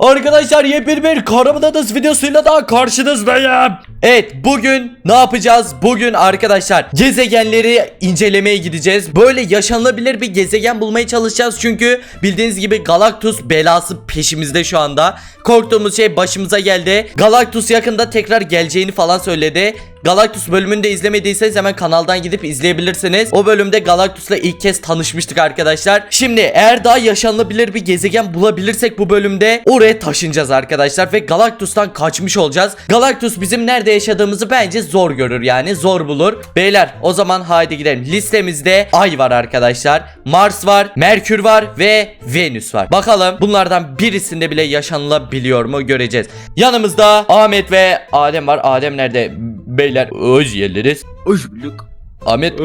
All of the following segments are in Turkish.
Arkadaşlar yepyeni bir Karaman Adası videosuyla daha karşınızdayım. Evet bugün ne yapacağız? Bugün arkadaşlar gezegenleri incelemeye gideceğiz. Böyle yaşanılabilir bir gezegen bulmaya çalışacağız. Çünkü bildiğiniz gibi Galactus belası peşimizde şu anda. Korktuğumuz şey başımıza geldi. Galactus yakında tekrar geleceğini falan söyledi. Galactus bölümünü de izlemediyseniz hemen kanaldan gidip izleyebilirsiniz. O bölümde Galactus'la ilk kez tanışmıştık arkadaşlar. Şimdi eğer daha yaşanılabilir bir gezegen bulabilirsek bu bölümde oraya taşınacağız arkadaşlar ve Galactus'tan kaçmış olacağız. Galactus bizim nerede yaşadığımızı bence zor görür yani zor bulur. Beyler o zaman haydi gidelim. Listemizde Ay var arkadaşlar. Mars var, Merkür var ve Venüs var. Bakalım bunlardan birisinde bile yaşanılabiliyor mu göreceğiz. Yanımızda Ahmet ve Adem var. Adem nerede? Beyler hoş geldiniz. Hoş. Ahmet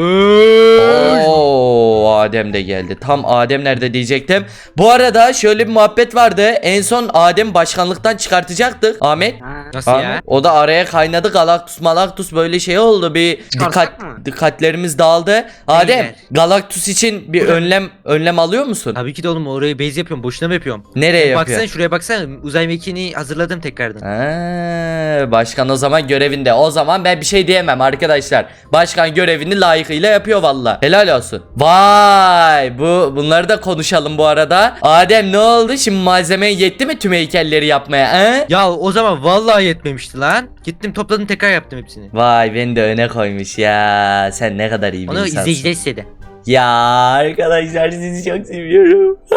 Oo Adem de geldi. Tam Adem nerede diyecektim. Bu arada şöyle bir muhabbet vardı. En son Adem başkanlıktan çıkartacaktık. Ahmet. Nasıl Ahmet. ya? O da araya kaynadı. Galactus Malactus böyle şey oldu. Bir Çıkarsak dikkat mı? dikkatlerimiz dağıldı. Adem Beyler. Galactus için bir önlem önlem alıyor musun? Tabii ki de oğlum orayı base yapıyorum. Boşuna mı yapıyorum? Nereye yapıyor? Baksana şuraya baksana. Uzay mekiğini hazırladım tekrardan. Ha, başkan o zaman görevinde. O zaman ben bir şey diyemem arkadaşlar. Başkan görevini layıkıyla yapıyor valla. Helal olsun. Vay bu bunları da konuşalım bu arada. Adem ne oldu? Şimdi malzeme yetti mi tüm heykelleri yapmaya? He? Ya o zaman vallahi yetmemişti lan. Gittim topladım tekrar yaptım hepsini. Vay beni de öne koymuş ya. Sen ne kadar iyi bir Onu insansın. izleyiciler istedi. Ya arkadaşlar sizi çok seviyorum.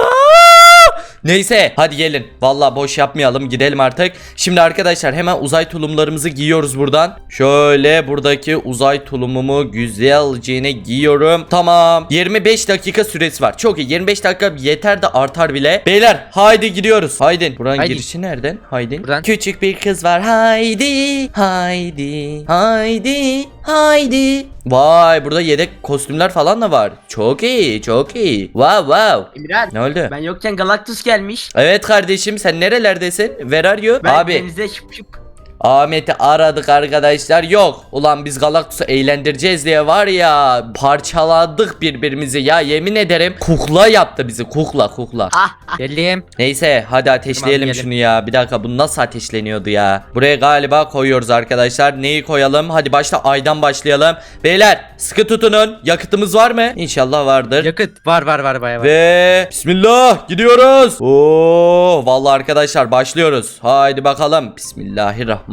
Neyse hadi gelin. Vallahi boş yapmayalım gidelim artık. Şimdi arkadaşlar hemen uzay tulumlarımızı giyiyoruz buradan. Şöyle buradaki uzay tulumumu güzelce giyiyorum. Tamam. 25 dakika süresi var. Çok iyi. 25 dakika yeter de artar bile. Beyler haydi gidiyoruz. Haydi. Buranın Haydi. girişi nereden? Haydi. Buradan. Küçük bir kız var. Haydi. Haydi. Haydi. Haydi. Vay burada yedek kostümler falan da var. Çok iyi. Çok iyi. Wow wow. Emirhan. Ne oldu? Ben yokken Galactus gelmiş. Evet kardeşim sen nerelerdesin? Where are you? Ben Abi denize şıp şıp. Ahmet'i aradık arkadaşlar. Yok. Ulan biz Galactus'u eğlendireceğiz diye var ya parçaladık birbirimizi ya yemin ederim. Kukla yaptı bizi. Kukla kukla. Ah Geldim. Neyse hadi ateşleyelim Tamam, şunu ya. Bir dakika bu nasıl ateşleniyordu ya? Buraya galiba koyuyoruz arkadaşlar. Neyi koyalım? Hadi başta aydan başlayalım. Beyler sıkı tutunun. Yakıtımız var mı? İnşallah vardır. Yakıt var var var bayağı var. Ve bismillah gidiyoruz. Oo vallahi arkadaşlar başlıyoruz. Haydi bakalım. Bismillahirrahmanirrahim.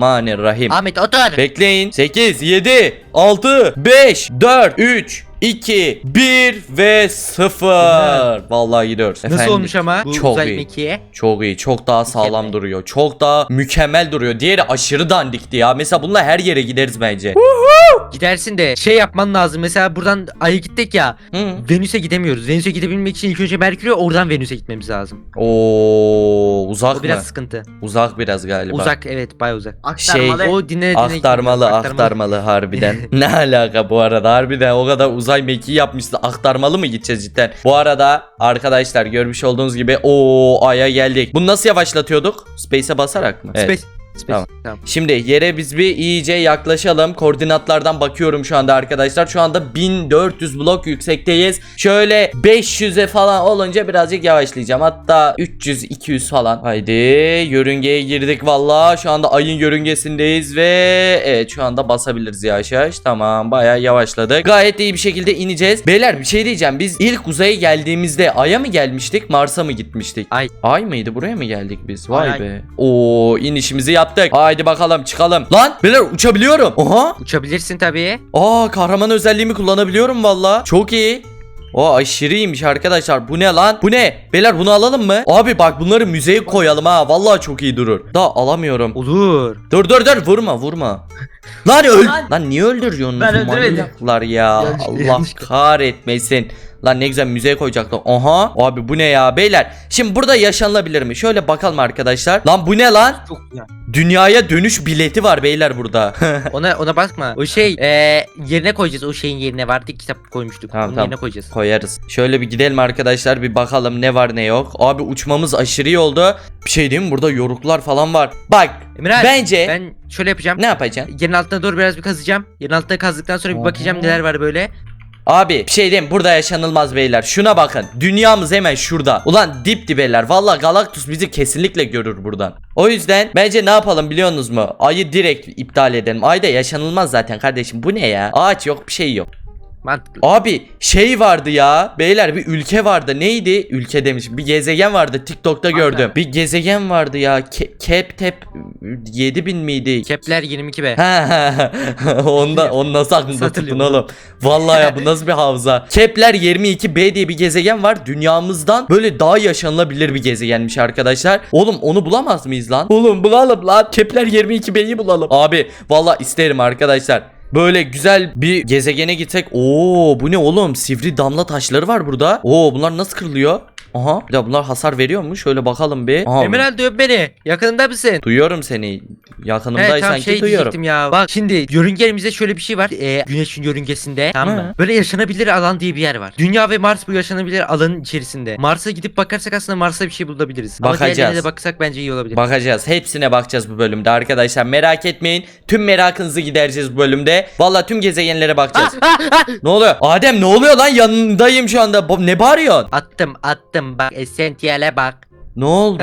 Ahmet otur. Bekleyin. 8 7 6 5 4 3 2 1 ve 0. Vallahi gidiyoruz. Nasıl Efendim, olmuş ama? Bu Çok iyi. mekiğe. Çok iyi. Çok daha sağlam Mükemmel. duruyor. Çok daha mükemmel duruyor. Diğeri aşırı dandikti ya. Mesela bununla her yere gideriz bence. Gidersin de şey yapman lazım. Mesela buradan Ay'a gittik ya. Hı. Venüs'e gidemiyoruz. Venüs'e gidebilmek için ilk önce Merkür'e oradan Venüs'e gitmemiz lazım. Oo uzak O biraz mı? sıkıntı. Uzak biraz galiba. Uzak evet baya uzak. aktarmalı. Şey, O dinle dinle Aktarmalı aktarmalı harbiden. ne alaka bu arada harbiden o kadar uzay mekiği yapmışsın aktarmalı mı gideceğiz cidden? Bu arada arkadaşlar görmüş olduğunuz gibi o aya geldik. Bunu nasıl yavaşlatıyorduk? Space'e basarak mı? Evet. Space. Tamam. Tamam. Şimdi yere biz bir iyice yaklaşalım. Koordinatlardan bakıyorum şu anda arkadaşlar. Şu anda 1400 blok yüksekteyiz. Şöyle 500'e falan olunca birazcık yavaşlayacağım. Hatta 300 200 falan. Haydi yörüngeye girdik valla. Şu anda ayın yörüngesindeyiz ve evet şu anda basabiliriz yavaş yavaş. Tamam bayağı yavaşladık. Gayet iyi bir şekilde ineceğiz. Beyler bir şey diyeceğim. Biz ilk uzaya geldiğimizde Ay'a mı gelmiştik? Mars'a mı gitmiştik? Ay. Ay mıydı? Buraya mı geldik biz? Vay Ay, ay. be. Oo inişimizi yaptık. Haydi bakalım çıkalım. Lan beyler uçabiliyorum. Oha. Uçabilirsin tabii. Aa kahraman özelliğimi kullanabiliyorum valla. Çok iyi. O aşırı iyiymiş arkadaşlar. Bu ne lan? Bu ne? Beyler bunu alalım mı? Abi bak bunları müzeye koyalım ha. Vallahi çok iyi durur. Da alamıyorum. Olur. Dur dur dur vurma vurma. Lan öl. Lan. Lan niye öldürüyorsunuz? Ben öldürmedim. Manyaklar ya. Yanlış- Allah kahretmesin. Lan ne güzel müzeye koyacaktım. Aha. Abi bu ne ya beyler. Şimdi burada yaşanılabilir mi? Şöyle bakalım arkadaşlar. Lan bu ne lan? Çok güzel. Dünyaya dönüş bileti var beyler burada. Ona ona bakma. O şey eee yerine koyacağız. O şeyin yerine vardı kitap koymuştuk. Tamam, Onun tamam. yerine koyacağız. Koyarız. Şöyle bir gidelim arkadaşlar bir bakalım ne var ne yok. Abi uçmamız aşırı iyi oldu. Bir şey diyeyim mi? Burada yoruklar falan var. Bak Emirhan bence ben şöyle yapacağım. ne yapacaksın? Yerin altına doğru biraz bir kazacağım. Yerin altına kazdıktan sonra bir bakacağım neler var böyle. Abi bir şey diyeyim burada yaşanılmaz beyler. Şuna bakın. Dünyamız hemen şurada. Ulan dip dibeler. Valla Galactus bizi kesinlikle görür buradan. O yüzden bence ne yapalım biliyorsunuz mu? Ayı direkt iptal edelim. Ayda yaşanılmaz zaten kardeşim. Bu ne ya? Ağaç yok bir şey yok. Mantıklı. Abi şey vardı ya. Beyler bir ülke vardı. Neydi? Ülke demişim. Bir gezegen vardı. TikTok'ta gördüm. Bir gezegen vardı ya. Ke- Kep tep 7000 miydi? Kepler 22B. Ha, ha, ha. Onda onu nasıl aklında tuttun oğlum? Vallahi ya bu nasıl bir hafıza? Kepler 22b diye bir gezegen var. Dünyamızdan böyle daha yaşanılabilir bir gezegenmiş arkadaşlar. Oğlum onu bulamaz mıyız lan? Oğlum bulalım lan. Kepler 22b'yi bulalım. Abi vallahi isterim arkadaşlar. Böyle güzel bir gezegene gitsek. Oo bu ne oğlum? Sivri damla taşları var burada. Oo bunlar nasıl kırılıyor? Aha. Bir de bunlar hasar veriyor mu? Şöyle bakalım bir. Aha. Emerald öp beni. Yakınında mısın? Duyuyorum seni. Yakınımdaysan tamam ki şey duyuyorum. diyecektim ya. Bak şimdi yörüngemizde şöyle bir şey var. Ee, güneşin yörüngesinde tamam mı? Böyle yaşanabilir alan diye bir yer var. Dünya ve Mars bu yaşanabilir alanın içerisinde. Mars'a gidip bakarsak aslında Mars'ta bir şey bulabiliriz. Ama Bakacağız. diğerlerine de baksak bence iyi olabilir. Bakacağız. Hepsine bakacağız bu bölümde arkadaşlar. Merak etmeyin. Tüm merakınızı gidereceğiz bu bölümde. Valla tüm gezegenlere bakacağız. ne oluyor? Adem ne oluyor lan? Yanındayım şu anda. Ne bağırıyorsun? attım attım bak Essential'e bak. Ne oldu?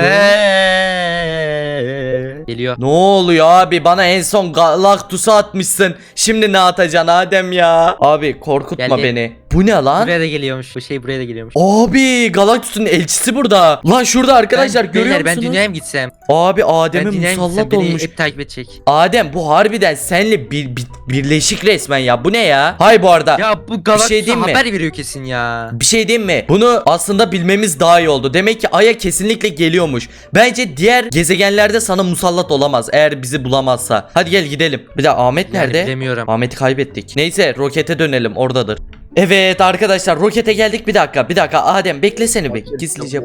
Eee. Geliyor. Ne oluyor abi? Bana en son Galactus'u atmışsın. Şimdi ne atacaksın Adem ya? Abi korkutma Geldi. beni. Bu ne lan? Buraya da geliyormuş. Bu şey buraya da geliyormuş. Abi Galactus'un elçisi burada. Lan şurada arkadaşlar ben, görüyor beyler, musunuz? ben dünyaya mı gitsem? Abi Adem'e gitsem? musallat Beni olmuş. hep takip edecek. Adem bu harbiden senle bir, bir- birleşik resmen ya. Bu ne ya? Hay bu arada. Ya bu Galactus'a şey mi? haber veriyor kesin ya. Bir şey diyeyim mi? Bunu aslında bilmemiz daha iyi oldu. Demek ki Ay'a kesinlikle geliyormuş. Bence diğer gezegenlerde sana musallat olamaz eğer bizi bulamazsa. Hadi gel gidelim. Bir de Ahmet Yani nerede? bilemiyorum. Ahmet'i kaybettik. Neyse rokete dönelim oradadır. Evet arkadaşlar rokete geldik bir dakika bir dakika Adem beklesene bir gizlice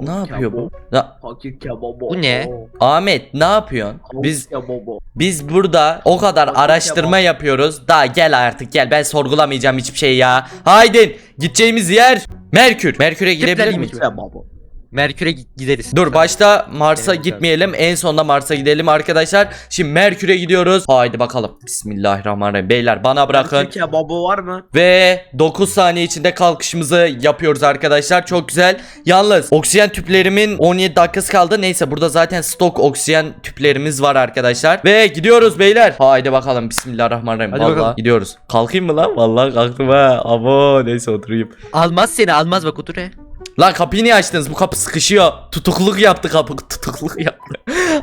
ne yapıyor bu? Na- Fakir kebabı. Bu ne? Ahmet ne yapıyorsun? Biz biz burada o kadar araştırma yapıyoruz. Daha gel artık gel ben sorgulamayacağım hiçbir şey ya. Haydi gideceğimiz yer Merkür. Merkür'e gidebilir Tipler miyiz? Merkür'e gi- gideriz. Dur başta Mars'a Evet, gitmeyelim. En sonunda Mars'a gidelim arkadaşlar. Şimdi Merkür'e gidiyoruz. Haydi bakalım. Bismillahirrahmanirrahim. Beyler bana bırakın. Fakir kebabı var mı? Ve 9 saniye içinde kalkışımızı yapıyoruz arkadaşlar. Çok güzel. Yalnız oksijen tüplerimin 17 dakikası kaldı. Neyse burada zaten stok oksijen tüplerimiz var arkadaşlar. Ve gidiyoruz beyler. Haydi bakalım. Bismillahirrahmanirrahim. Hadi Vallahi bakalım. gidiyoruz. Kalkayım mı lan? Vallahi kalktım ha. Abo neyse oturayım. Almaz seni almaz bak otur he. Lan kapıyı niye açtınız? Bu kapı sıkışıyor. Tutukluk yaptı kapı. Tutukluk yaptı.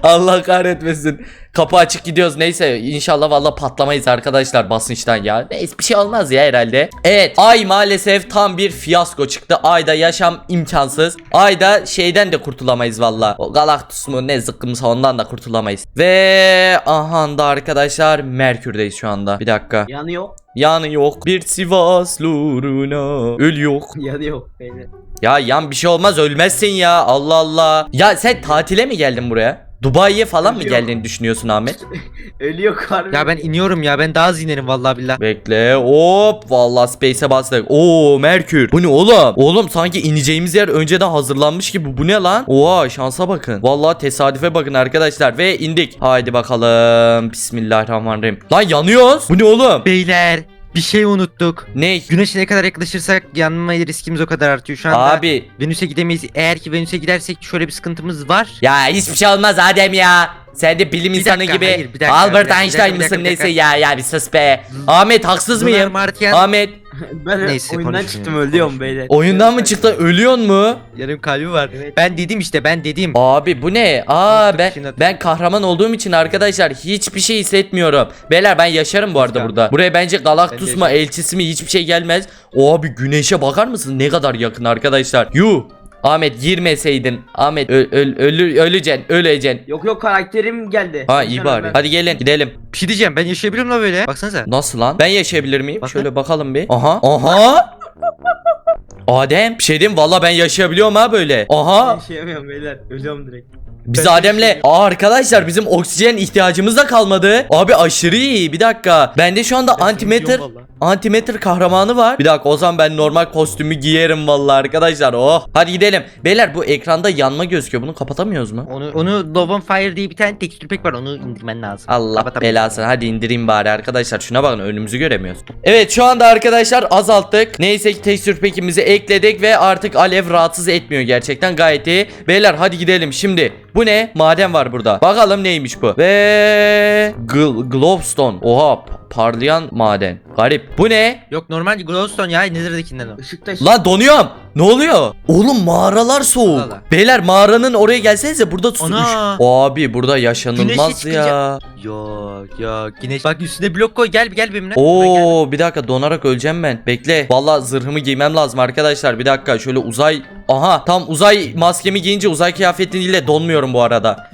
Allah kahretmesin. Kapı açık gidiyoruz. Neyse inşallah valla patlamayız arkadaşlar basınçtan ya. Neyse bir şey olmaz ya herhalde. Evet ay maalesef tam bir fiyasko çıktı. Ayda yaşam imkansız. Ayda şeyden de kurtulamayız valla. O Galactus mu ne zıkkımsa ondan da kurtulamayız. Ve aha da arkadaşlar Merkür'deyiz şu anda. Bir dakika. Yanıyor. Yanı yok bir Sivaslı uğruna. Öl yok. Yanıyor. Beyler. Ya yan bir şey olmaz ölmezsin ya Allah Allah. Ya sen tatile mi geldin buraya? Dubai'ye falan mı Ölüyorum. geldiğini düşünüyorsun Ahmet? Ölüyor kardeşim. Ya ben iniyorum ya ben daha az inerim vallahi billahi. Bekle hop vallahi space'e bastık. Oo Merkür. Bu ne oğlum? Oğlum sanki ineceğimiz yer önceden hazırlanmış gibi. Bu ne lan? Oha şansa bakın. Vallahi tesadüfe bakın arkadaşlar ve indik. Haydi bakalım. Bismillahirrahmanirrahim. Lan yanıyoruz. Bu ne oğlum? Beyler bir şey unuttuk. Ne? Güneşe ne kadar yaklaşırsak yanma riskimiz o kadar artıyor. Şu anda Abi Venüs'e gidemeyiz. Eğer ki Venüs'e gidersek şöyle bir sıkıntımız var. Ya hiçbir şey olmaz Adem ya. Sen de bilim Bir insanı dakika, gibi hayır, bir dakika, Albert bir dakika, bir Einstein dakika, bir mısın dakika, bir neyse ya ya bir sus be. Ahmet haksız Lunar mıyım? Martian Ahmet ben Neyse, oyundan konuşmayalım, çıktım ölüyorum konuşmayalım. beyler. oyundan mı çıktı ölüyorsun mu? yarım kalbi var. Evet. Ben dedim işte ben dedim. Abi bu ne? Aa Unuttuk ben ben kahraman olduğum için arkadaşlar hiçbir şey hissetmiyorum. Beyler ben yaşarım bu arada Tamam. burada. Buraya bence Galactus Ben mu elçisi mi hiçbir şey gelmez. Abi güneşe bakar mısın? Ne kadar yakın arkadaşlar. Yuh. Ahmet girmeseydin. Ahmet öl, öl, ölü, öleceksin, öleceksin. Yok yok karakterim geldi. Ha iyi bari. Hadi gelin gidelim. Bir şey diyeceğim ben yaşayabilirim la böyle. Baksanıza. Nasıl lan? Ben yaşayabilir miyim? Bakın. Şöyle bakalım bir. Aha. Aha. Adem bir şey diyeyim valla ben yaşayabiliyorum ha böyle. Aha. Yaşayamıyorum beyler. Ölüyorum direkt. Biz Adem'le Aa, arkadaşlar bizim oksijen ihtiyacımız da kalmadı. Abi aşırı iyi. Bir dakika. Bende şu anda antimeter Vallahi. antimeter kahramanı var. Bir dakika o zaman ben normal kostümü giyerim vallahi arkadaşlar. Oh. Hadi gidelim. Beyler bu ekranda yanma gözüküyor. Bunu kapatamıyoruz mu? Onu onu Love on Fire diye bir tane tekstür pek var onu indirmen lazım. Allah Kapatamıyorum. belasını hadi indireyim bari arkadaşlar şuna bakın önümüzü göremiyoruz. Evet şu anda arkadaşlar azalttık. Neyse ki tekstür pekimizi ekledik ve artık alev rahatsız etmiyor gerçekten gayet iyi. Beyler hadi gidelim şimdi. Bu ne? Maden var burada. Bakalım neymiş bu. Ve Gl- Glowstone. Oha parlayan maden. Garip. Bu ne? Yok normal Glowstone ya Nether'dakinden o. Işıktaş. Lan donuyorum. Ne oluyor? Oğlum mağaralar soğuk. Allah. Beyler mağaranın oraya gelsenize burada tutmuş. Ana. Abi burada yaşanılmaz ya. Yok yok güneş. Bak üstüne blok koy gel gel benimle. Oo bir dakika donarak öleceğim ben. Bekle. Vallahi zırhımı giymem lazım arkadaşlar. Bir dakika şöyle uzay Aha tam uzay maskemi giyince uzay kıyafetiyle donmuyorum bu arada.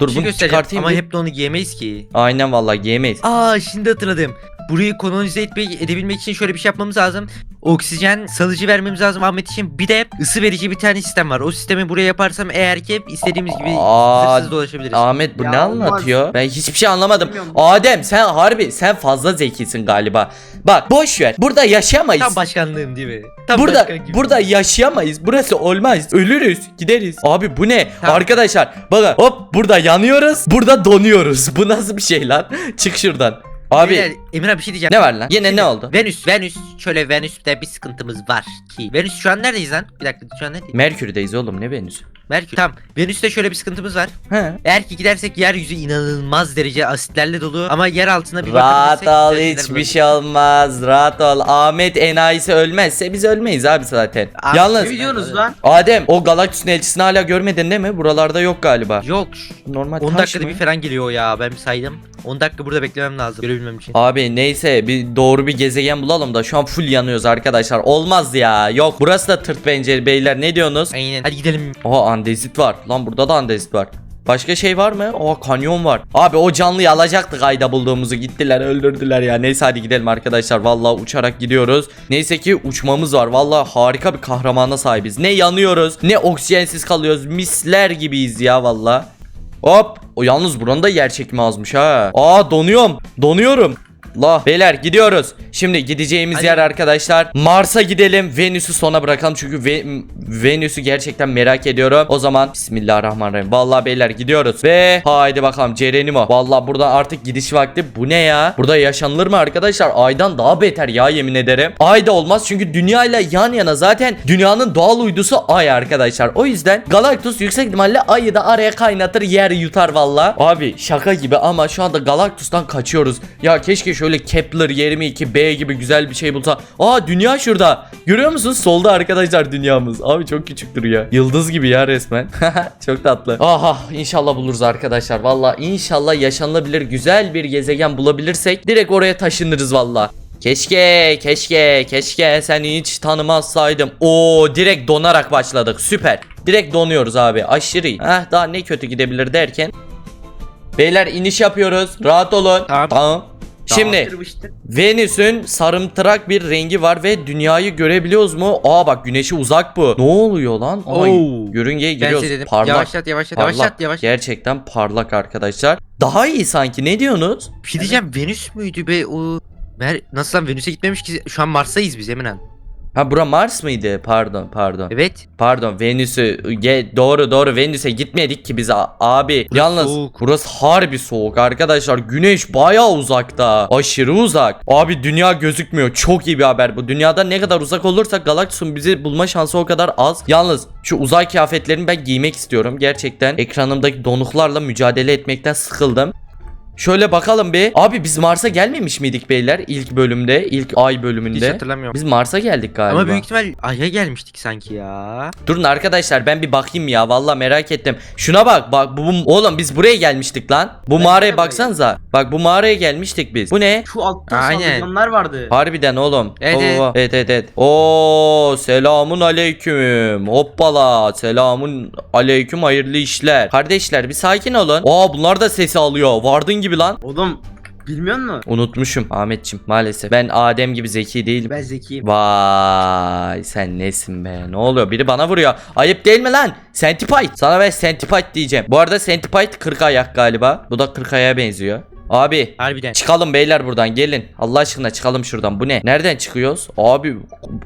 Dur şey bunu çıkartayım. ama bir. hep de onu giyemeyiz ki. Aynen vallahi giyemeyiz. Aa şimdi hatırladım. Burayı kolonize etmek, edebilmek için şöyle bir şey yapmamız lazım. Oksijen salıcı vermemiz lazım Ahmet için. Bir de ısı verici bir tane sistem var. O sistemi buraya yaparsam eğer ki istediğimiz gibi Aa, dolaşabiliriz. Ahmet bu Ya ne olmaz. anlatıyor? Ben hiçbir şey anlamadım. Bilmiyorum. Adem sen harbi sen fazla zekisin galiba. Bak boş ver. Burada yaşayamayız. Tam başkanlığım değil mi? Tam Burada başkan gibi. burada yaşayamayız. Burası olmaz. Ölürüz. Gideriz. Abi bu ne? Tamam. Arkadaşlar bakın hop burada yanıyoruz. Burada donuyoruz. Bu nasıl bir şey lan? Çık şuradan. Abi Beyler, Emir abi bir şey diyeceğim. ne var lan? Yine ne oldu? Venüs, Venüs. Şöyle Venüs'te bir sıkıntımız var ki. Venüs şu an neredeyiz lan? Bir dakika şu an neredeyiz? Merkür'deyiz oğlum ne Venüs? Merkür. Tamam. Venüs'te şöyle bir sıkıntımız var. He. Eğer ki gidersek yeryüzü inanılmaz derece asitlerle dolu ama yer altına bir Rahat bakabilirsek ol güzel hiçbir şey olmaz. Rahat ol. Ahmet enayisi ölmezse biz ölmeyiz abi zaten. Abi, Yalnız Ne diyorsunuz lan? Adem o Galaktus'un elçisini hala görmedin değil mi? Buralarda yok galiba. Yok. Normal 10 taş dakikada mı? bir falan geliyor ya ben bir saydım. 10 dakika burada beklemem lazım görebilmem için. Abi neyse bir doğru bir gezegen bulalım da şu an full yanıyoruz arkadaşlar. Olmaz ya. Yok burası da tırt pencere beyler ne diyorsunuz? Aynen. Hadi gidelim. Oha andezit var. Lan burada da andezit var. Başka şey var mı? Oha kanyon var. Abi o canlıyı alacaktık ayda bulduğumuzu gittiler öldürdüler ya. Neyse hadi gidelim arkadaşlar. Vallahi uçarak gidiyoruz. Neyse ki uçmamız var. Vallahi harika bir kahramana sahibiz. Ne yanıyoruz ne oksijensiz kalıyoruz. Misler gibiyiz ya vallahi. Hop. O yalnız buranın da yer çekimi azmış ha. Aa donuyorum. Donuyorum. La beyler gidiyoruz. Şimdi gideceğimiz Hadi. yer arkadaşlar Mars'a gidelim. Venüs'ü sona bırakalım çünkü Ve- Venüs'ü gerçekten merak ediyorum. O zaman Bismillahirrahmanirrahim. Vallahi beyler gidiyoruz. Ve haydi bakalım Cerenimo. Vallahi burada artık gidiş vakti. Bu ne ya? Burada yaşanılır mı arkadaşlar? Aydan daha beter ya yemin ederim. Ayda olmaz çünkü dünya ile yan yana zaten dünyanın doğal uydusu ay arkadaşlar. O yüzden Galactus yüksek ihtimalle ayı da araya kaynatır yer yutar valla. Abi şaka gibi ama şu anda Galactus'tan kaçıyoruz. Ya keşke şöyle Kepler 22b gibi güzel bir şey bulsa. Aa dünya şurada. Görüyor musunuz? Solda arkadaşlar dünyamız. Abi çok küçük duruyor. Yıldız gibi ya resmen. çok tatlı. Aha inşallah buluruz arkadaşlar. Valla inşallah yaşanılabilir güzel bir gezegen bulabilirsek direkt oraya taşınırız valla. Keşke, keşke, keşke seni hiç tanımazsaydım. Oo, direkt donarak başladık. Süper. Direkt donuyoruz abi. Aşırı. Heh, daha ne kötü gidebilir derken. Beyler iniş yapıyoruz. Rahat olun. Tamam. Şimdi. Venüs'ün sarımtırak bir rengi var ve dünyayı görebiliyoruz mu? Aa bak güneşi uzak bu. Ne oluyor lan? Aa, Oo. yörüngeye Ben giriyoruz. size dedim. Parlak. Yavaşlat yavaşlat parlak. yavaşlat yavaş. Gerçekten parlak arkadaşlar. Daha iyi sanki. Ne diyorsunuz? Bir şey diyeceğim Venüs müydü be o? Mer Nasıl lan Venüs'e gitmemiş ki şu an Mars'tayız biz Eminen. Ha bura Mars mıydı? Pardon, pardon. Evet. Pardon Venüs'ü ge- doğru doğru Venüs'e gitmedik ki biz a- abi. Burası Yalnız soğuk. burası harbi soğuk arkadaşlar. Güneş bayağı uzakta. Aşırı uzak. Abi dünya gözükmüyor. Çok iyi bir haber bu. Dünyada ne kadar uzak olursak Galaktus'un bizi bulma şansı o kadar az. Yalnız şu uzay kıyafetlerini ben giymek istiyorum. Gerçekten ekranımdaki donuklarla mücadele etmekten sıkıldım. Şöyle bakalım bir. Abi biz Mars'a gelmemiş miydik beyler ilk bölümde, ilk ay Hiç bölümünde? hatırlamıyorum. Biz Mars'a geldik galiba. Ama büyük ihtimal Ay'a gelmiştik sanki ya. Durun arkadaşlar ben bir bakayım ya valla merak ettim. Şuna bak bak bu, bu- oğlum biz buraya gelmiştik lan. Bu Ben mağaraya de baksanıza. Bak bu mağaraya gelmiştik biz. Bu ne? Şu altta Aynen. saldırganlar vardı. Harbiden oğlum. Evet, Oo, evet. evet evet evet. Oo selamun aleyküm. Hoppala selamun aleyküm hayırlı işler. Kardeşler bir sakin olun. Aa bunlar da sesi alıyor. Vardın gibi lan. Oğlum Bilmiyor musun? Unutmuşum Ahmetçim maalesef. Ben Adem gibi zeki değilim. Ben zekiyim. Vay sen nesin be? Ne oluyor? Biri bana vuruyor. Ayıp değil mi lan? Centipede. Sana ben Centipede diyeceğim. Bu arada Centipede 40 ayak galiba. Bu da 40 ayağa benziyor. Abi Harbiden. çıkalım beyler buradan gelin. Allah aşkına çıkalım şuradan. Bu ne? Nereden çıkıyoruz? Abi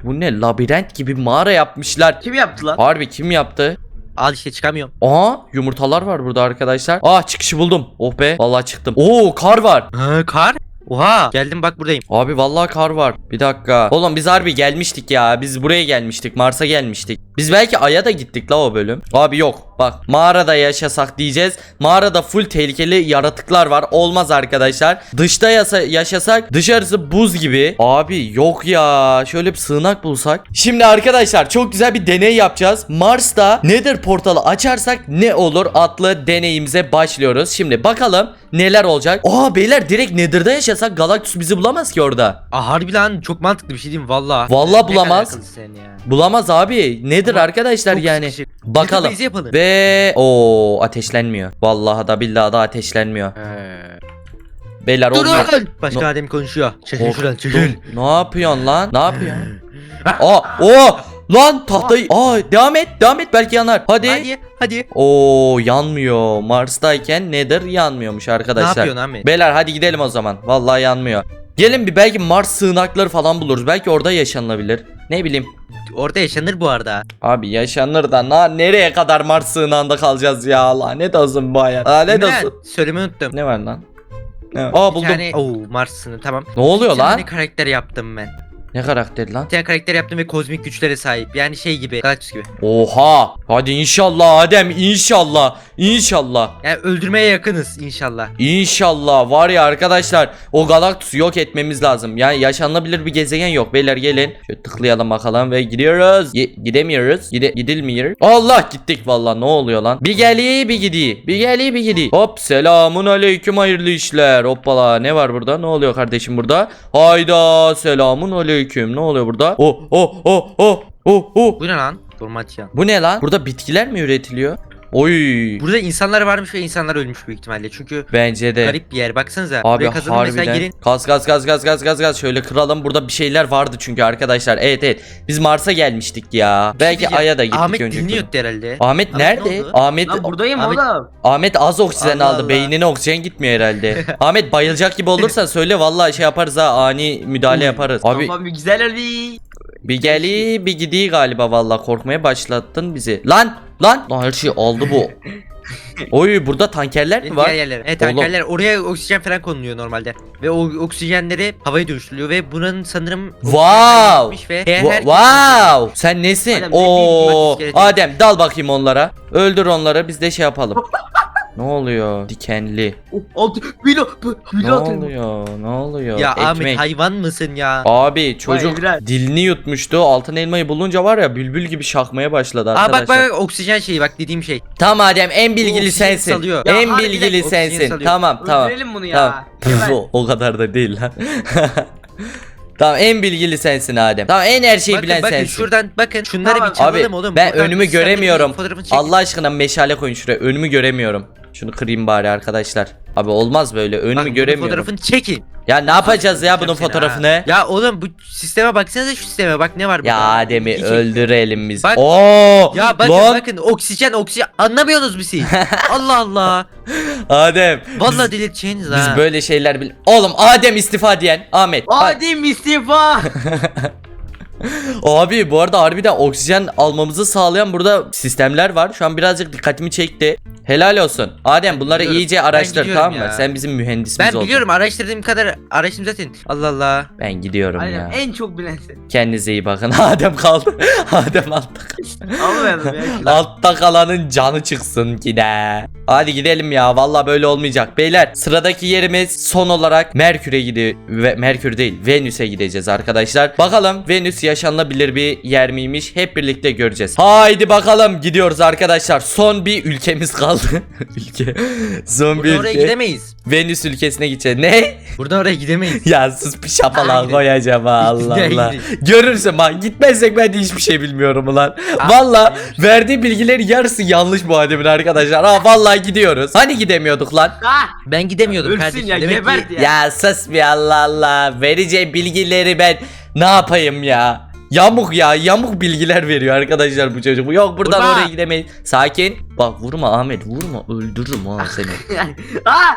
bu ne? Labirent gibi mağara yapmışlar. Kim yaptı lan? Harbi kim yaptı? Al işte çıkamıyorum. Aha yumurtalar var burada arkadaşlar. Ah çıkışı buldum. Oh be vallahi çıktım. Oo kar var. Ha, kar. Oha geldim bak buradayım. Abi vallahi kar var. Bir dakika. Oğlum biz harbi gelmiştik ya. Biz buraya gelmiştik. Mars'a gelmiştik. Biz belki Ay'a da gittik la o bölüm. Abi yok. Bak mağarada yaşasak diyeceğiz. Mağarada full tehlikeli yaratıklar var. Olmaz arkadaşlar. Dışta yasa yaşasak dışarısı buz gibi. Abi yok ya. Şöyle bir sığınak bulsak. Şimdi arkadaşlar çok güzel bir deney yapacağız. Mars'ta Nether portalı açarsak ne olur adlı deneyimize başlıyoruz. Şimdi bakalım neler olacak. Aa beyler direkt Nether'da yaşasak Galactus bizi bulamaz ki orada. Aa, harbi lan çok mantıklı bir şey mi valla. Kadar bulamaz. Bulamaz abi. Nedir Ama arkadaşlar yani? Bakalım. Yapalım. Ve o ateşlenmiyor. Vallahi da billahi da ateşlenmiyor. Beyler olmuyor. Durun. Başka Adem konuşuyor. Çekil şuradan çekil. Ne yapıyorsun lan? Ne yapıyorsun? Aa, o lan tahtayı. Aa, devam et, devam et belki yanar. Hadi. Hadi hadi. Oo, yanmıyor. Mars'tayken nedir yanmıyormuş Ne arkadaşlar. yapıyorsun Ahmet? Beyler hadi gidelim o zaman. Vallahi yanmıyor. Gelin bir belki Mars sığınakları falan buluruz. Belki orada yaşanılabilir. Ne bileyim. Orada yaşanır bu arada. Abi yaşanır da na, nereye kadar Mars sığınağında kalacağız ya lanet olsun bu hayat. Lanet Emre, olsun. Söylemeyi unuttum. Ne var lan? Ne var? Aa buldum. tane... Oo Mars'ını tamam. Ne oluyor lan? karakter yaptım ben. Ne karakteri lan? Bir tane karakter yaptım ve kozmik güçlere sahip. Yani şey gibi. Galactus gibi. Oha. Hadi inşallah Adem inşallah. İnşallah. Yani öldürmeye yakınız inşallah. İnşallah var ya arkadaşlar o Galactus'u yok etmemiz lazım. Yani yaşanılabilir bir gezegen yok. Beyler gelin. Şöyle tıklayalım bakalım ve gidiyoruz. Ye- gidemiyoruz. Gide gidilmiyor. Allah gittik vallahi ne oluyor lan? Bir geli bir gidi. Bir geli bir gidi. Hop selamun aleyküm hayırlı işler. Hoppala ne var burada? Ne oluyor kardeşim burada? Hayda selamun aleyküm. Ne oluyor burada? Oh oh oh oh oh oh. Bu ne lan? Formatyan. Bu ne lan? Burada bitkiler mi üretiliyor? Oy. Burada insanlar varmış ve insanlar ölmüş büyük ihtimalle. Çünkü Bence de. garip bir yer. Baksanıza. Abi mesela harbiden. girin. Gaz gaz gaz gaz gaz gaz gaz şöyle kıralım. Burada bir şeyler vardı çünkü arkadaşlar. Evet evet. Biz Mars'a gelmiştik ya. Belki diyeceğim. Ay'a da gittik Ahmet önce. dilini yuttu herhalde. Ahmet Ahmet nerede? Ahmet Lan buradayım Abi- oğlum. Ahmet az oksijen Allah aldı. Allah. Beynine oksijen gitmiyor herhalde. Ahmet bayılacak gibi olursa söyle vallahi şey yaparız ha ani müdahale yaparız. Abi bir güzel öldü. bir geli bir gidi galiba vallahi korkmaya başlattın bizi. Lan lan lan her şeyi aldı bu. Oy burada tankerler mi Diğer var? yerlere. Evet Oğlum. tankerler oraya oksijen falan konuluyor normalde. Ve o oksijenleri havaya dönüştürülüyor ve bunun sanırım Wow. gitmiş ve Wa- herkes- wow sen nesin? Adem, ne Oo bileyim, bak, Adem dal bakayım onlara. Öldür onları biz de şey yapalım. ne oluyor? Dikenli. Oh, Altı. Bilo. Ne Bilo atın. oluyor? Ne oluyor? Ya. Ahmet hayvan mısın ya? Abi çocuk Evren. dilini yutmuştu. Altın elmayı bulunca var ya bülbül gibi şakmaya başladı Aa arkadaşlar. bak bak oksijen şeyi bak dediğim şey. Tamam Adem en bilgili Oksijen sensin. salıyor. Ya en harbiden bilgili oksijen sensin. salıyor. Tamam tamam. Öldürelim bunu Tamam. ya. Hemen. o, o kadar da değil lan. tamam en bilgili sensin Adem. Tamam en her şeyi bakın bilen bakın sensin. şuradan bakın şunları Tamam. bir çalalım Abi oğlum. ben Buradan önümü bir göremiyorum. fotoğrafını çekin. Allah aşkına meşale koyun şuraya. Önümü göremiyorum. Şunu kırayım bari arkadaşlar. Abi olmaz böyle. Önümü Bak, bunun göremiyorum. Fotoğrafını çekin. Ya ne yapacağız ya bunun seni fotoğrafını? ha. Ya oğlum bu sisteme baksanıza şu sisteme bak ne var burada. Ya Adem'i İki öldürelim biz. Bak- Oo! Ya bakın lan bakın oksijen oksijen anlamıyorsunuz bir şey. Allah Allah. Adem. Vallahi biz, delirteceğiniz biz ha. böyle şeyler bil. Oğlum Adem istifa diyen Ahmet. Adem istifa. Abi bu arada harbiden oksijen almamızı sağlayan burada sistemler var. Şu an birazcık dikkatimi çekti. Helal olsun. Adem bunları gidiyorum. iyice Ben araştır gidiyorum tamam mı? ya. Sen bizim mühendisimiz Ben oldun. biliyorum araştırdığım kadar araştırdım zaten. Allah Allah. Ben gidiyorum Aynen ya. en çok bilen sen. Kendinize iyi bakın. Adem kaldı. Adem altta kaldı. Almayalım ya. Altta kalanın canı çıksın ki de. Hadi gidelim ya. Vallahi böyle olmayacak. Beyler sıradaki yerimiz son olarak Merkür'e gidiyor. Ve Merkür değil Venüs'e gideceğiz arkadaşlar. Bakalım Venüs yaşanılabilir bir yer miymiş? Hep birlikte göreceğiz. Haydi bakalım gidiyoruz arkadaşlar. Son bir ülkemiz kaldı. Kaldı ülke. Son bir Buradan oraya ülke. gidemeyiz. Venüs ülkesine gideceğiz. Ne? Buradan oraya gidemeyiz. ya sus bir şapalağa Aynen. koyacağım ha, Allah Aynen. Allah. Görürsün bak gitmezsek ben de hiçbir şey bilmiyorum ulan. Ah, Valla verdiği bilgilerin yarısı yanlış bu Adem'in arkadaşlar. Ha vallahi gidiyoruz. Hani gidemiyorduk lan? Ah! Ben gidemiyordum Ölsün kardeşim. ya, Demek gebert ki ya. Ya sus bir Allah Allah. Vereceği bilgileri ben ne yapayım ya? Yamuk ya yamuk bilgiler veriyor arkadaşlar bu çocuk. Yok buradan Vurma. oraya gidemeyiz. Sakin. Bak vurma Ahmet vurma öldürürüm ha seni. ah!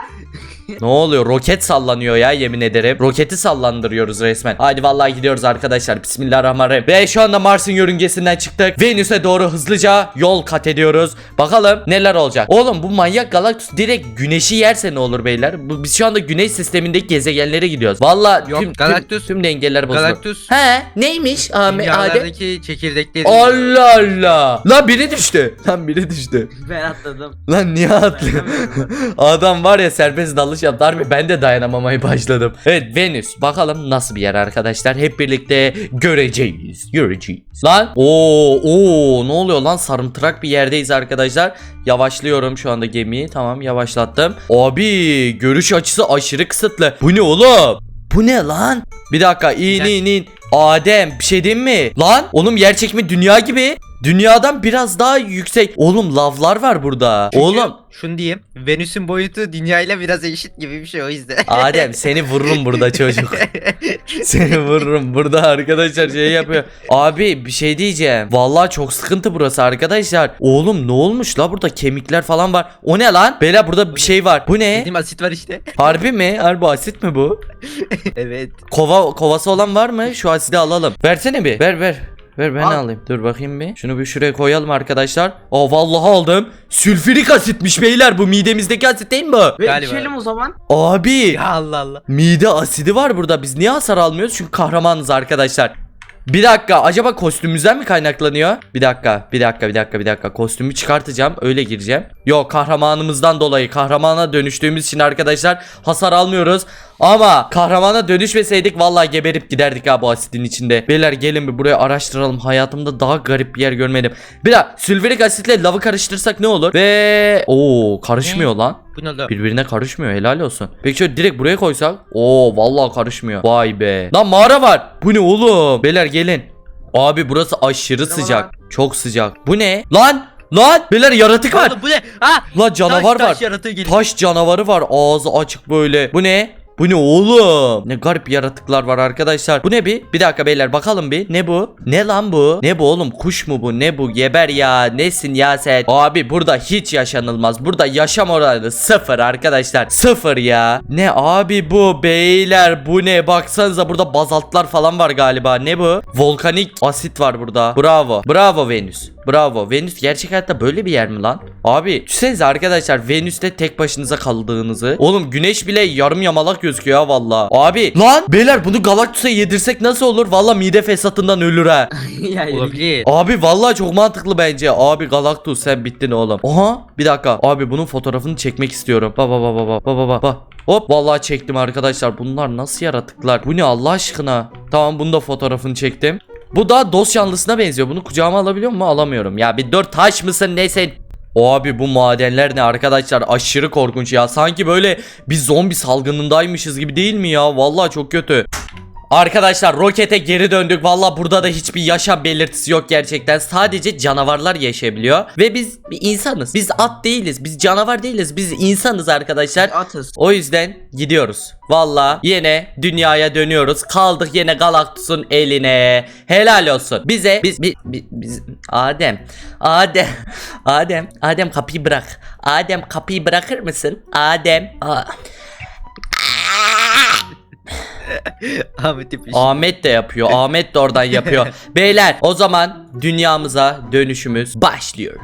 ne oluyor roket sallanıyor ya yemin ederim. Roketi sallandırıyoruz resmen. Hadi vallahi gidiyoruz arkadaşlar. Bismillahirrahmanirrahim. Ve şu anda Mars'ın yörüngesinden çıktık. Venüs'e doğru hızlıca yol kat ediyoruz. Bakalım neler olacak. Oğlum bu manyak Galactus direkt güneşi yerse ne olur beyler? Bu, biz şu anda güneş sistemindeki gezegenlere gidiyoruz. Vallahi Yok, tüm, Galactus- tüm, tüm dengeler bozuldu. Galactus He neymiş Ahmet Adem? dünyalardaki çekirdekleri. Allah Allah. Lan biri düştü. Lan biri düştü. Ben atladım. Lan niye atlıyor? Adam var ya serbest dalış yaptı harbi ben de dayanamamaya başladım. Evet Venüs bakalım nasıl bir yer arkadaşlar hep birlikte göreceğiz göreceğiz. Lan ooo ooo ne oluyor lan sarımtırak bir yerdeyiz arkadaşlar. Yavaşlıyorum şu anda gemiyi tamam yavaşlattım. Abi görüş açısı aşırı kısıtlı. Bu ne oğlum? Bu ne lan? Bir dakika in in in. Adem bir şey diyeyim mi? Lan oğlum yer çekimi dünya gibi. Dünyadan biraz daha yüksek. Oğlum lavlar var burada. Çünkü Oğlum Şunu diyeyim. Venüs'ün boyutu dünyayla biraz eşit gibi bir şey o yüzden. Adem seni vururum burada çocuk. Seni vururum burada arkadaşlar şey yapıyor. Abi bir şey diyeceğim. Vallahi çok sıkıntı burası arkadaşlar. Oğlum ne olmuş la burada kemikler falan var. O ne lan? Bela burada bir şey var. Bu ne? Dediğim asit var işte. Harbi mi? Harbi asit mi bu? evet. Kova kovası olan var mı? Şu asidi alalım. Versene bir. Ver ver. Ver ben Al. alayım. Dur bakayım bir. Şunu bir şuraya koyalım arkadaşlar. Aa vallahi aldım. Sülfürik asitmiş beyler. Bu midemizdeki asit değil mi bu? Ve Galiba. içelim o zaman. Abi. Ya Allah Allah. Mide asidi var burada. Biz niye hasar almıyoruz? Çünkü kahramanız arkadaşlar. Bir dakika. Acaba kostümümüzden mi kaynaklanıyor? Bir dakika. Bir dakika. Bir dakika. Bir dakika. Kostümü çıkartacağım. Öyle gireceğim. Yok kahramanımızdan dolayı. Kahramana dönüştüğümüz için arkadaşlar hasar almıyoruz. Ama kahramana dönüşmeseydik vallahi geberip giderdik ha bu asidin içinde. Beyler gelin bir buraya araştıralım. Hayatımda daha garip bir yer görmedim. Bir dakika. Sülfürik asitle lavı karıştırırsak ne olur? Ve Oo karışmıyor lan. Bu ne oldu? Birbirine karışmıyor helal olsun. Peki şöyle direkt buraya koysak. Oo vallahi karışmıyor. Vay be. Lan mağara var. Bu ne oğlum? Beyler gelin. Abi burası aşırı sıcak. Çok sıcak. Bu ne? Lan! Lan! Beyler yaratık var. Oğlum bu ne? Ha! Lan canavar taş, var. Taş yaratığı geliyor. Taş canavarı var. Ağzı açık böyle. Bu ne? Bu ne oğlum? Ne garip yaratıklar var arkadaşlar. Bu ne bir? Bir dakika beyler bakalım bir. Ne bu? Ne lan bu? Ne bu oğlum? Kuş mu bu? Ne bu? Geber ya. Nesin ya sen? Abi burada hiç yaşanılmaz. Burada yaşam oranı sıfır arkadaşlar. Sıfır ya. Ne abi bu beyler? Bu ne? Baksanıza burada bazaltlar falan var galiba. Ne bu? Volkanik asit var burada. Bravo. Bravo Venüs. Bravo. Venüs gerçek hayatta böyle bir yer mi lan? Abi düşünsenize arkadaşlar Venüs'te tek başınıza kaldığınızı. Oğlum güneş bile yarım yamalak gözüküyor ha valla. Abi lan beyler bunu Galactus'a yedirsek nasıl olur? Valla mide fesatından ölür ha. yani Abi valla çok mantıklı bence. Abi Galactus sen bittin oğlum. Aha bir dakika. Abi bunun fotoğrafını çekmek istiyorum. Ba ba ba ba ba ba ba ba. Hop vallahi çektim arkadaşlar. Bunlar nasıl yaratıklar? Bu ne Allah aşkına? Tamam bunu da fotoğrafını çektim. Bu da dos canlısına benziyor. Bunu kucağıma alabiliyor mu? Alamıyorum. Ya bir dört taş mısın? O abi bu madenler ne arkadaşlar aşırı korkunç ya. Sanki böyle bir zombi salgınındaymışız gibi değil mi ya? Vallahi çok kötü. Arkadaşlar rokete geri döndük. Valla burada da hiçbir yaşam belirtisi yok gerçekten. Sadece canavarlar yaşayabiliyor. Ve biz bir insanız. Biz at değiliz. Biz canavar değiliz. Biz insanız arkadaşlar. Atız. O yüzden gidiyoruz. Valla yine dünyaya dönüyoruz. Kaldık yine Galactus'un eline. Helal olsun. Bize biz biz, biz, biz- Adem. Adem. Adem. Adem kapıyı bırak. Adem kapıyı bırakır mısın? Adem. Aa. Ahmet yapıyor. Ahmet de yapıyor. Ahmet de oradan yapıyor. Beyler o zaman dünyamıza dönüşümüz başlıyor.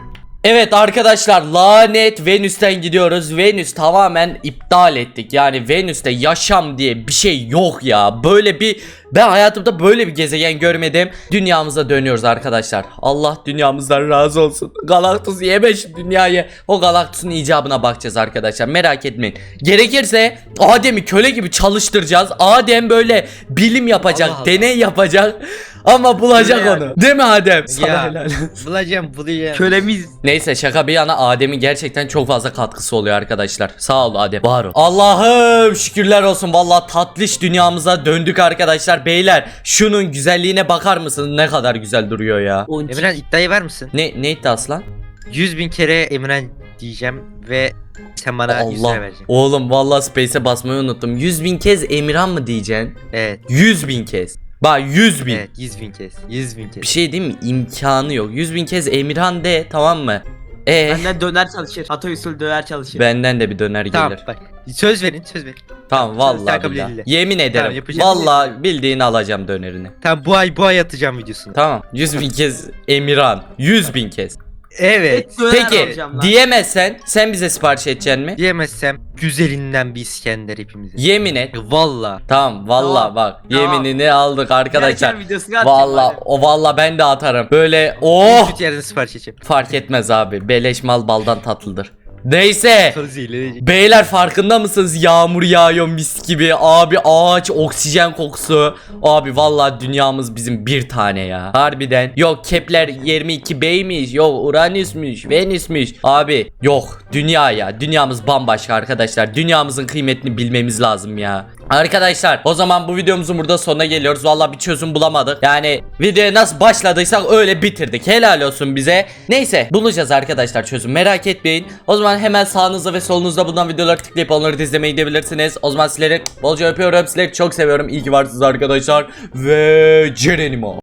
Evet arkadaşlar lanet Venüs'ten gidiyoruz. Venüs tamamen iptal ettik. Yani Venüs'te yaşam diye bir şey yok ya. Böyle bir ben hayatımda böyle bir gezegen görmedim. Dünyamıza dönüyoruz arkadaşlar. Allah dünyamızdan razı olsun. Galactus yeme şu dünyayı. O Galactus'un icabına bakacağız arkadaşlar. Merak etmeyin. Gerekirse Adem'i köle gibi çalıştıracağız. Adem böyle bilim yapacak, Allah Allah. deney yapacak. Ama bulacak onu. Değil mi Adem? Sana Ya. helal. Bulacağım bulacağım. Kölemiz. Neyse şaka bir yana Adem'in gerçekten çok fazla katkısı oluyor arkadaşlar. Sağ ol Adem. Var ol. Allah'ım şükürler olsun. Valla tatlış dünyamıza döndük arkadaşlar. Beyler şunun güzelliğine bakar mısınız? Ne kadar güzel duruyor ya. Emirhan iddiayı var mısın? Ne ne iddiası lan? 100 bin kere Emirhan diyeceğim ve sen bana 100 Allah. lira vereceksin. Oğlum valla space'e basmayı unuttum. 100 bin kez Emirhan mı diyeceksin? Evet. 100 bin kez. Bak 100 bin. Evet 100 bin kez. 100 bin kez. Bir şey değil mi? İmkanı yok. 100 bin kez Emirhan de tamam mı? E Benden döner çalışır. Hatay usul döner çalışır. benden de bir döner Tamam gelir. bak. Söz verin söz verin. Tamam Tamam, vallahi kabul billahi. Yemin ederim. yapacağım. vallahi bildiğini alacağım dönerini. Tamam bu ay bu ay atacağım videosunu. Tamam. 100 bin kez Emirhan. 100 bin kez. Evet. Et döner Peki alacağım lan. diyemezsen sen bize sipariş edeceksin mi? Diyemezsem güzelinden bir İskender hepimize. Yemin et. Valla. Tamam vallahi Tamam. bak Tamam. yeminini aldık arkadaşlar. Yerken videosunu atacağım Vallahi hadi. o vallahi ben de atarım. Böyle oh kötü yerden sipariş edeceğim. fark etmez abi. Beleş mal baldan tatlıdır. Neyse. Beyler farkında mısınız? Yağmur yağıyor mis gibi. Abi ağaç, oksijen kokusu. Abi vallahi dünyamız bizim bir tane ya. Harbiden. Yok Kepler 22B'ymiş. Yok Uranüsmüş, Venüsmüş. Abi yok dünya ya. Dünyamız bambaşka arkadaşlar. Dünyamızın kıymetini bilmemiz lazım ya. Arkadaşlar o zaman bu videomuzun burada sonuna geliyoruz. Vallahi bir çözüm bulamadık. Yani videoya nasıl başladıysak öyle bitirdik. Helal olsun bize. Neyse bulacağız arkadaşlar çözüm. Merak etmeyin. O zaman hemen sağınızda ve solunuzda bulunan videoları tıklayıp onları da izlemeye gidebilirsiniz. O zaman sizleri bolca öpüyorum. Sizleri çok seviyorum. İyi ki varsınız arkadaşlar. Ve Cerenimo.